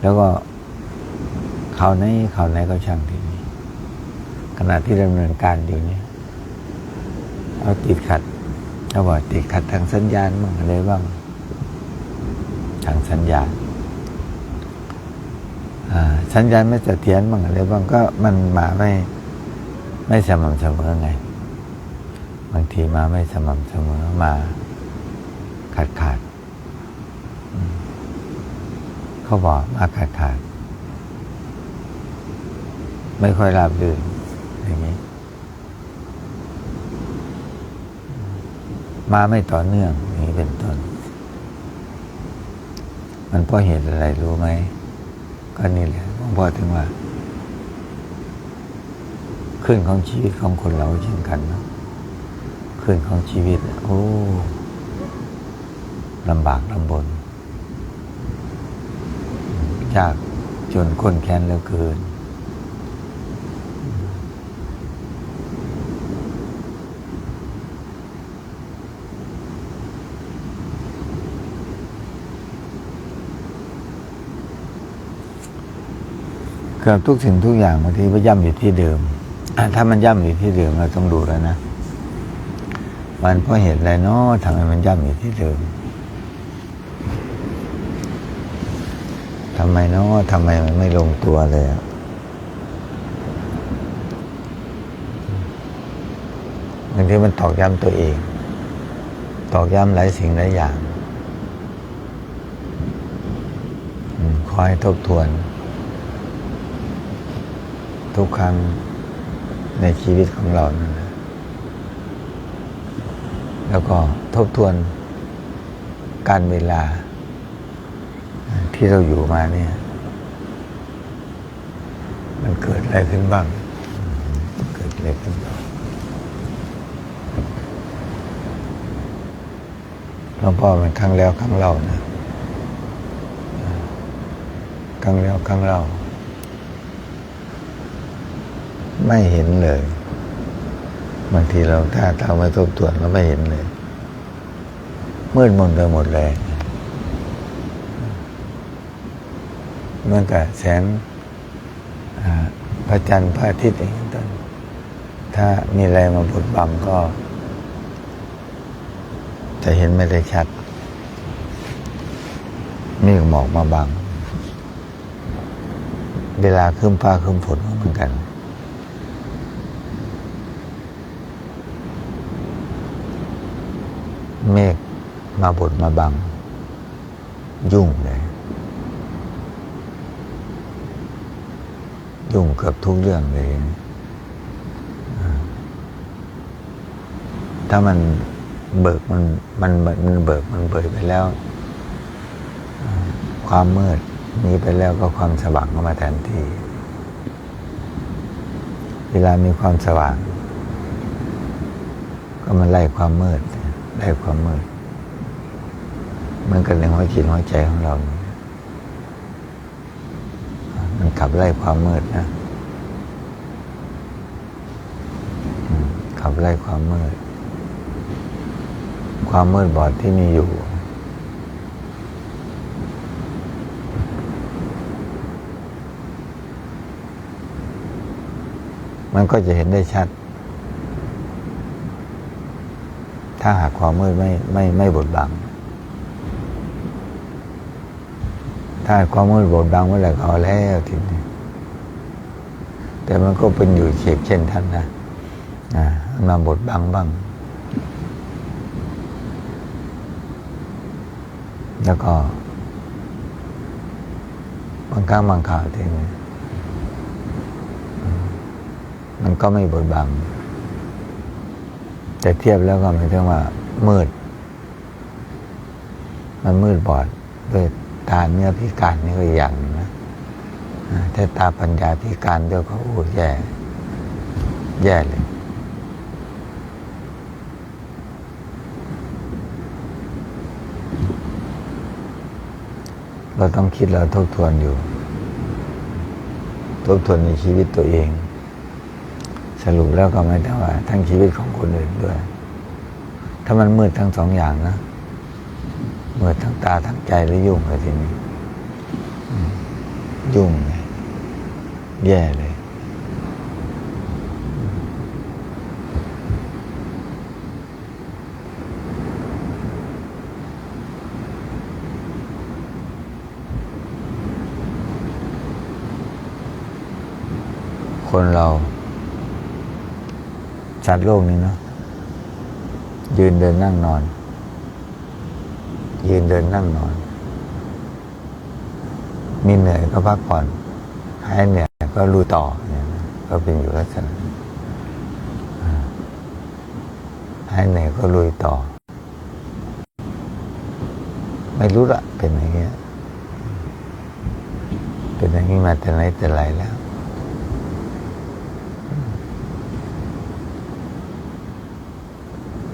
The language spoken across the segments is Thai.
แล้วก็เขาไหนเขาไหนก็ช่างทีนี้ขณะที่ดำเนินการอยู่เนี่ยเอาติดขัดเขาบอกติดขัดทางสัญญาณบ้างอะไรบ้าง ทางสัญญาณสัญญาณไม่เสถียรบ้างอะไรบ้างก็มันมาไม่ไม่สม่ำเสมอไง บางทีมาไม่สม่ำเสมอมาขาดขาดอืม เขาบอกมาขาดขาดไม่ค่อยราบรื่นอย่างนี้ มาไม่ต่อเนื่องอย่างนี้เป็นต้น มันเพราะเหตุอะไรรู้ไหม ก็นี่แหละหลวงพ่อถึงว่า ขึ้นของชีวิตของคนเราเช่นกันเนาะขึ้นของชีวิต โอ้ลำบากลำบน ยากจนคนแค้นเหลือเกิน เกือบทุกสิ่งทุกอย่างบางทีมันย่ำอยู่ที่เดิม ถ้ามันย่ำอยู่ที่เดิมเราต้องดูแล้วนะ มันเพราะเหตุอะไรเนาะทำไมมันย่ำอยู่ที่เดิมทำไมเนาะทำไมมันไม่ลงตัวเลยบางทีมันตอกย้ำตัวเอง ตอกย้ำหลายสิ่งหลายอย่างคอยทบทวน ทุกครั้งในชีวิตของเรานะแล้วก็ทบทวนการเวลา ที่เราอยู่มาเนี่ย มันเกิดอะไรขึ้นบ้าง เกิดอะไรขึ้นบ้างหลวงพ่อมันครั้งแล้วครั้งเล่านะครั้งแล้วครั้งเล่า ไม่เห็นเลย บางทีเราถ้าทำมาทบทวนเราไม่เห็นเลยมืดมนไปหมดเลยเห มื่อนกับแสงพระจันทร์พระอาทิตย์เองต้นถ้ามีอะไรมาบดบังก็ จะเห็นไม่ได้ชัด มีหมอกมาบัง เวลาขึ้นฟ้าขึ้นฝนก็เหมือนกัน เมฆมาบดมาบัง ยุ่งเลย ยุ่งเกือบทุกเรื่องเลยถ้ามันเบิกมันมันมันเบิกมันเบิกไปแล้ว ความมืดนี้ไปแล้วก็ความสว่างก็มาแทนที่เวลามีความสว่าง ก็มันไล่ความมืดไล่ความมืดเหมันกันในหัวจิตหัวใจของเราเนี่ยมัน ขับไล่ความมืดนะขับไล่ความมืด ความมืดบอดที่มีอยู่ มันก็จะเห็นได้ชัด ถ้าหากความมืดไม่ไม่ไม่บดบัง ถ้าความมืดบดบังเมื่อไหร่ก็เอาแล้วทีนี้แต่มันก็เป็นอยู่เฉกเช่นท่านนะมาบดบังบ้าง แล้วก็บางครั้งบางข่าวทีนี่มันก็ไม่บดบัง แต่เทียบแล้วก็หมายถึงว่า มืด มันมืดบอดด้วย ตาเนื้อพิการนี่ก็อย่างนะถ้าตาปัญญาพิการเดียวก็โอ้แย่แย่เลยเราต้องคิดเราทบทวนอยู่ ทบทวนในชีวิตตัวเอง สรุปแล้วก็ไม่ได้ว่า ทั้งชีวิตของคนอื่นด้วย ถ้ามันมืดทั้งสองอย่างนะ เมืดทั้งตาทั้งใจแล้วยุ่งเลยทีนี้ยุ่งไงแย่เลย คนเราสัตว์โลกนี้เนาะยืนเดินนั่งนอน ยืนเดินนั่งนอน มีเหนื่อยก็พักผ่อนหายเหนื่อยก็รู้ต่อเนี่ยนะก็เป็นอยู่ลักษณะหายเหนื่อยก็ลุยต่อ ไม่รู้ละเป็นอย่างเงี้ย เป็นอย่างนี้มาแต่ไหนแต่ไรแล้ว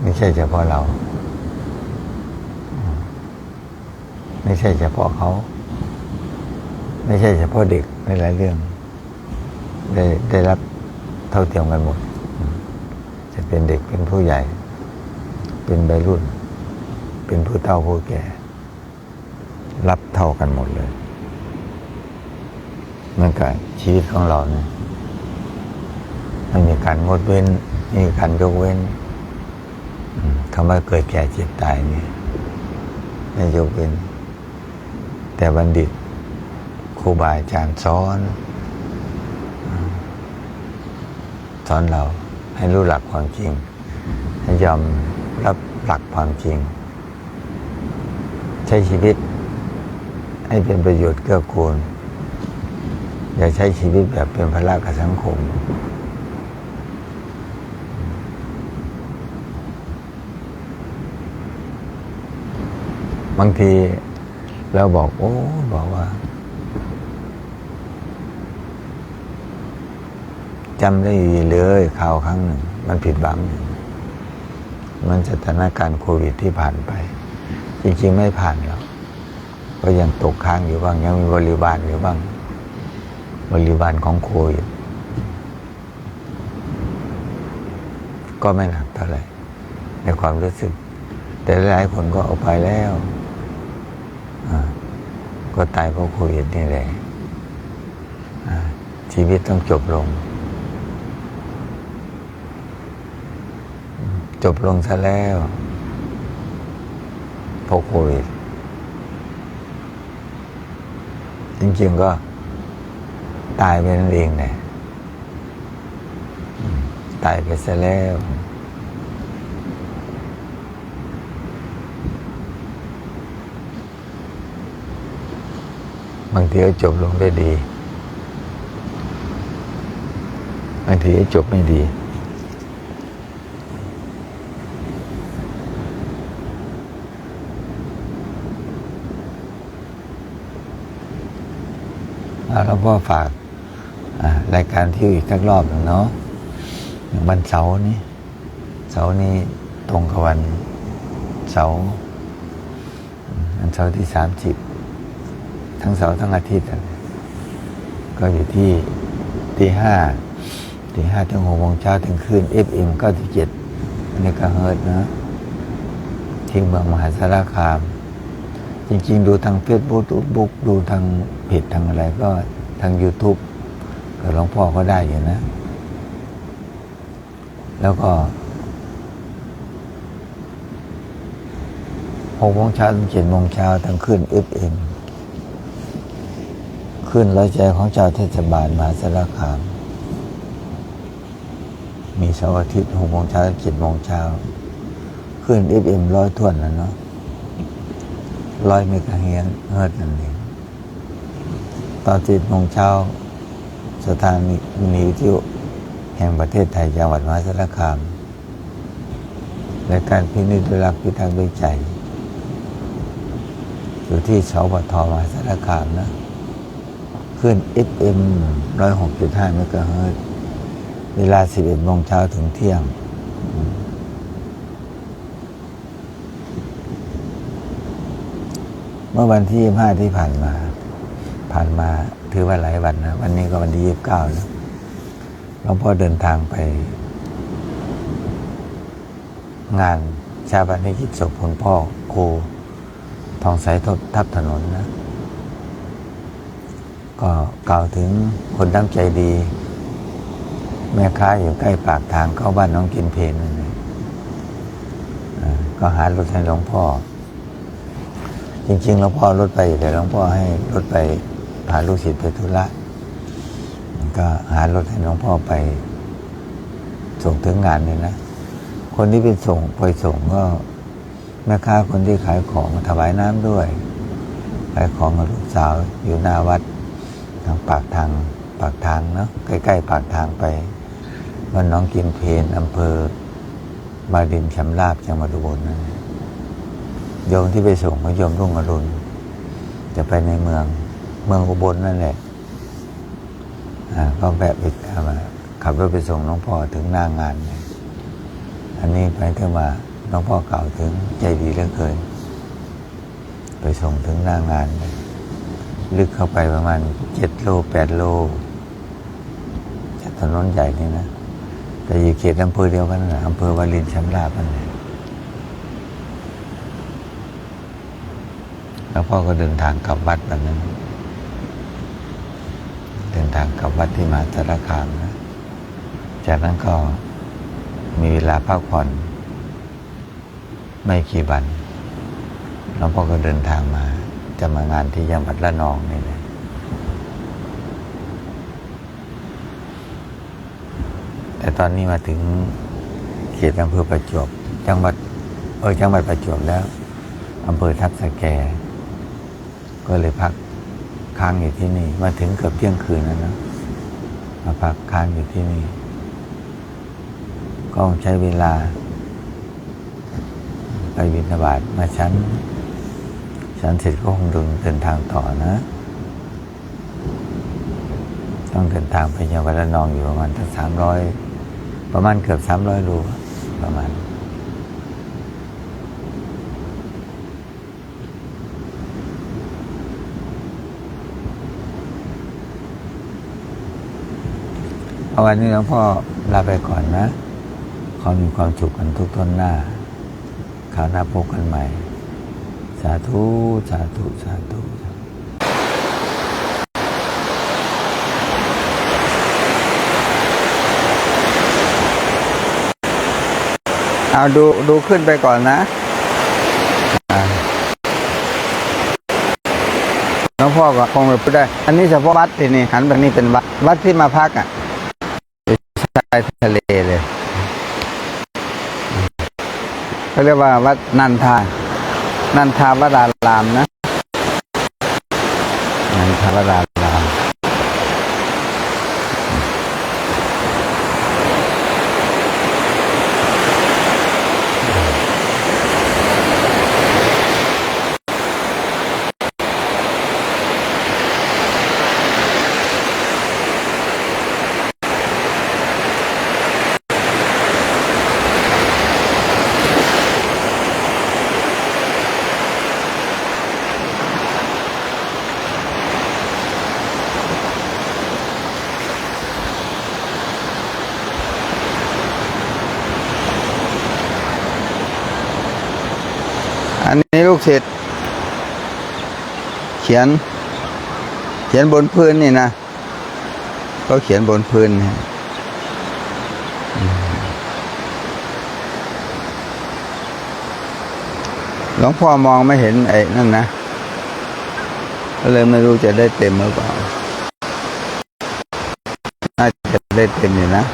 ไม่ใช่เฉพาะเรา ไม่ใช่เฉพาะเขา ไม่ใช่เฉพาะเด็กในหลายเรื่อง ได้ได้รับเท่าเทียมกันหมด จะเป็นเด็กเป็นผู้ใหญ่ เป็นวัยรุ่น เป็นผู้เฒ่าผู้แก่ รับเท่ากันหมดเลยเหมันกับชีวิตของเราเนี่ยไม่มีการงดเว้นไม่มีการยกเว้นคำว่าเกิดแก่เจ็บตายนี่ไม่ยกเว้น แต่บัณฑิตครูบาอาจารย์สอนสอนเราให้รู้หลักความจริง ให้ยอมรับหลักความจริง ใช้ชีวิตให้เป็นประโยชน์เกื้อกูล อย่าใช้ชีวิตแบบเป็นภาระกับสังคม บางที เราบอกโอ้บอกว่าจำได้ดีเลยข่าวครั้งหนึ่ง มันผิดบังมันสถานการณ์โควิดที่ผ่านไป จริง ๆ ไม่ผ่านหรอกก็ยังตกค้างอยู่บ้าง ยังมีบริบาลอยู่บ้าง บริบาลของโควิดก็ไม่หนักเท่าไหร่ในความรู้สึก แต่หลายคนก็เอาไปแล้ว ก็ตายเพราะโควิดนี่แหละชีวิตต้องจบลง จบลงซะแล้วเพราะโควิด จริงๆก็ตายไปนั่นเองแหละอืมตายไปซะแล้ว บางทีก็จบลงได้ดี บางทีก็จบไม่ดีแล้วพ่อฝากรายการที่อีกสักรอบหนึ่งเนาะอย่างวันเสาร์นี้เสาร์นี้ตรงกับวันเสาร์อันเสาร์ที่สามสิบ ทั้งเสาร์ทั้งอาทิตย์ ก็อยู่ที่ตีห้าตีห้าถึงหกโมงเช้าถึงคืน FM เก้าสิบเจ็ดเมกะเฮิรตนะที่เมืองมหาสารคาม จริง ๆ ดูทางเฟซบุ๊กบุ๊กดูทางเพจทางอะไรก็ทาง YouTube กับหลวงพ่อก็ได้อยู่นะ แล้วก็หกโมงเช้าถึงเจ็ดโมงเช้าทางขึ้น FM ขึ้นร้อยใจของเจ้าเทศบาลมหาสารคาม มีเสาร์อาทิตย์หกโมงเช้าเจ็ดโมงเช้าขึ้น FM ร้อยท่วนแล้วเนาะร้อยเมกะเฮิรตซ์เฮิรตซ์นั่นเองตอนสิบโมงเช้าสถานีวิทยุแห่งประเทศไทยจังหวัดมหาสารคามในการพินิจด้วยรักพิทักษ์ด้วยใจ อยู่ที่เสาปทมหาสารคามนะ ขึ้น FM 106.5เมกะเฮิรตเวลา 11โมงเช้าถึงเที่ยง เมื่อวันที่ 25 ที่ผ่านมา ผ่านมาถือว่าหลายวันนะ วันนี้ก็วันที่ 29แล้วหลวงพ่อเดินทางไป งานชาบันกิจศพคุณพ่อโค ทองสายทบทับถนนนะ ก็กล่าวถึงคนตั้งใจดี แม่ค้าอยู่ใกล้ปากทางเข้าบ้านน้องกินเพลนก็หารถให้หลวงพ่อ จริงๆหลวงพ่อรถไปแต่หลวงพ่อให้รถไปพาลูกศิษย์ไปธุระก็หารถให้หลวงพ่อไป ส่งถึงงานเลยนะ คนที่ไปส่งไปส่งก็แม่ค้าคนที่ขายของถวายน้ำด้วยขายของกับลูกสาวอยู่หน้าวัด ปากทางปากทางเนาะใกล้ๆปากทางไปวันน้องกินเพลนอำเภอบาดินชำราบจังหวัดอุบลนั่นโยมที่ไปส่งก็โยมรุ่งอรุณจะไปในเมืองเมืองอุบลนั่นแหละก็แวะไปเอามาขับรถไปส่งหลวงพ่อถึงหน้างานเลยอันนี้หมายถึงว่าหลวงพ่อกล่าวถึงใจดีเหลือเกิน ไปส่งถึงหน้างานเลย ลึกเข้าไปประมาณเจ็ดโลแปดโลจากถนนใหญ่นี่นะ แต่อยู่เขตอำเภอเดียวกันนะอำเภอวารินชำราบนั่นแหละแล้วพ่อก็เดินทางกลับวัดแบบนั้น เดินทางกลับวัดที่มหาสารคามนะ จากนั้นก็มีเวลาพักผ่อน ไม่กี่วันหลวพ่อก็เดินทางมา จะมางานที่จังหวัดระนองนี่นะแต่ตอนนี้มาถึงเขตอำเภอประจวบจังหวัดเออจังหวัดประจวบแล้วอำเภอทับสแก ก็เลยพักค้างอยู่ที่นี่ มาถึงเกือบเที่ยงคืนแล้วนะมาพักค้างอยู่ที่นี่ ก็ใช้เวลา ไปบิณฑบาตมาชั้น ฉันเสร็จก็คงเดินเดินทางต่อนะ ต้องเดินทางไปยังวัดระนองอยู่ประมาณทั้งสามร้อยประมาณเกือบสามร้อยโลประมาณเอาวันนี้หลวงพ่อลาไปก่อนนะ ขอมีความสุขกันทุกต้นหน้าคราวหน้าพบกันใหม่ สาธุ สาธุ สาธุเอาดูดูขึ้นไปก่อนนะหลวงพ่อก็คงจะพูดได้ อันนี้เฉพาะวัดที่นี่หันแบบนี้เป็นวัดวัดที่มาพักอะชายทะเลเลยเขาเรียกว่าวัดนันทา นันทาวรารามนะนันทาวราราม อันนี้ลูกศิษย์เขียน เขียนบนพื้นนี่นะ ก็เขียนบนพื้นนะหลวงพ่อมองไม่เห็นไอ้นั่นนะ ก็เลยไม่รู้จะได้เต็มหรือเปล่า น่าจะได้เต็มอยู่นะ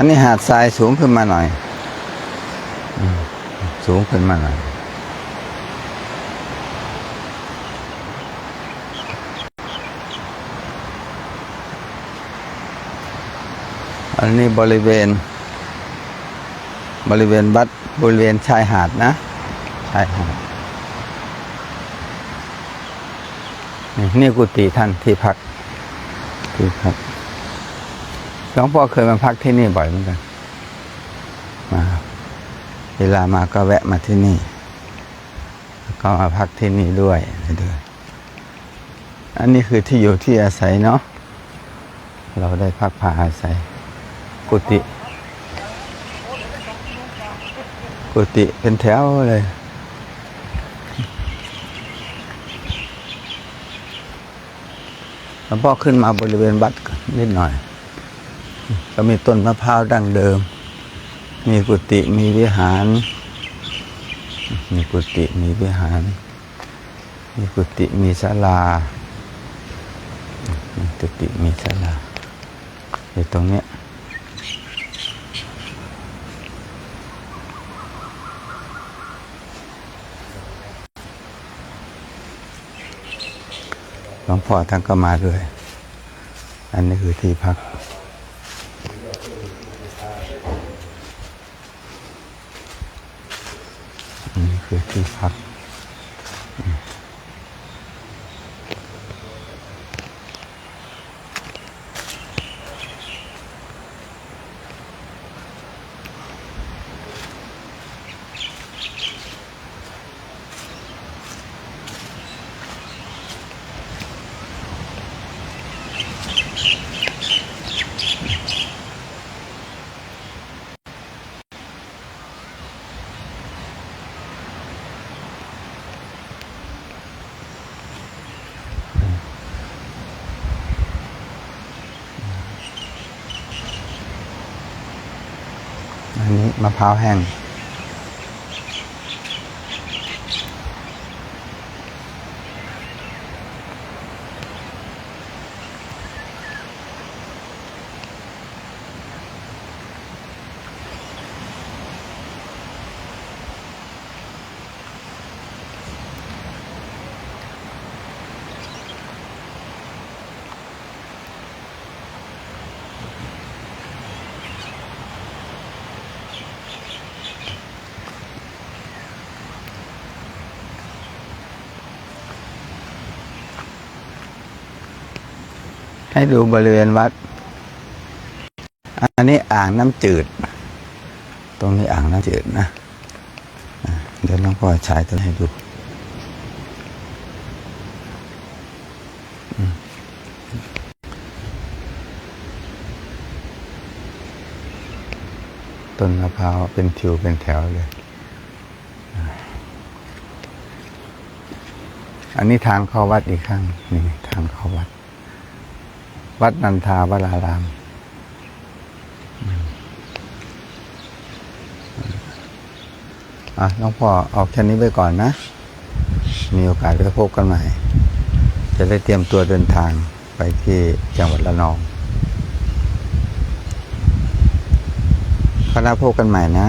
อันนี้หาดทรายสูงขึ้นมาหน่อยอืมสูงขึ้นมาหน่อย อันนี้บริเวณ บริเวณวัดบริเวณชายหาดนะ ชายหาด นี่นี่กุฏิท่านที่พักที่พัก หลวงพ่อเคยมาพักที่นี่บ่อยเหมือนกัน มาเวลามาก็แวะมาที่นี่ ก็มาพักที่นี่ด้วยด้วยอันนี้คือที่อยู่ที่อาศัยเนาะ เราได้พักผ่าอาศัย กุฏิ กุฏิเป็นแถวเลยแล้วพอขึ้นมาบริเวณวัดนิดหน่อย ก็มีต้นมะพร้าวดั้งเดิม มีกุฏิมีวิหาร มีกุฏิมีวิหาร มีกุฏิมีศาลา มีกุฏิมีศาลาอยู่ตรงเนี้ยหลวงพ่อท่านก็มาด้วย อันนี้คือที่พัก อันนี้คือ ที่พัก มะพร้าวแห้ง ให้ดูบริเวณวัด อันนี้อ่างน้ำจืด ตรงนี้อ่างน้ำจืดนะ เดี๋ยวหลวงพ่อฉายตัวให้ดูต้นมะพร้าวเป็นทิวเป็นแถวเลย อันนี้ทางเข้าวัดอีกข้างนี่ทางเข้าวัด วัดนันทาวราราม อะน้องพ่อเอาแค่นี้ไปก่อนนะ มีโอกาสไปพบกันใหม่ จะได้เตรียมตัวเดินทางไปที่จังหวัดระนองคณะพบกันใหม่นะ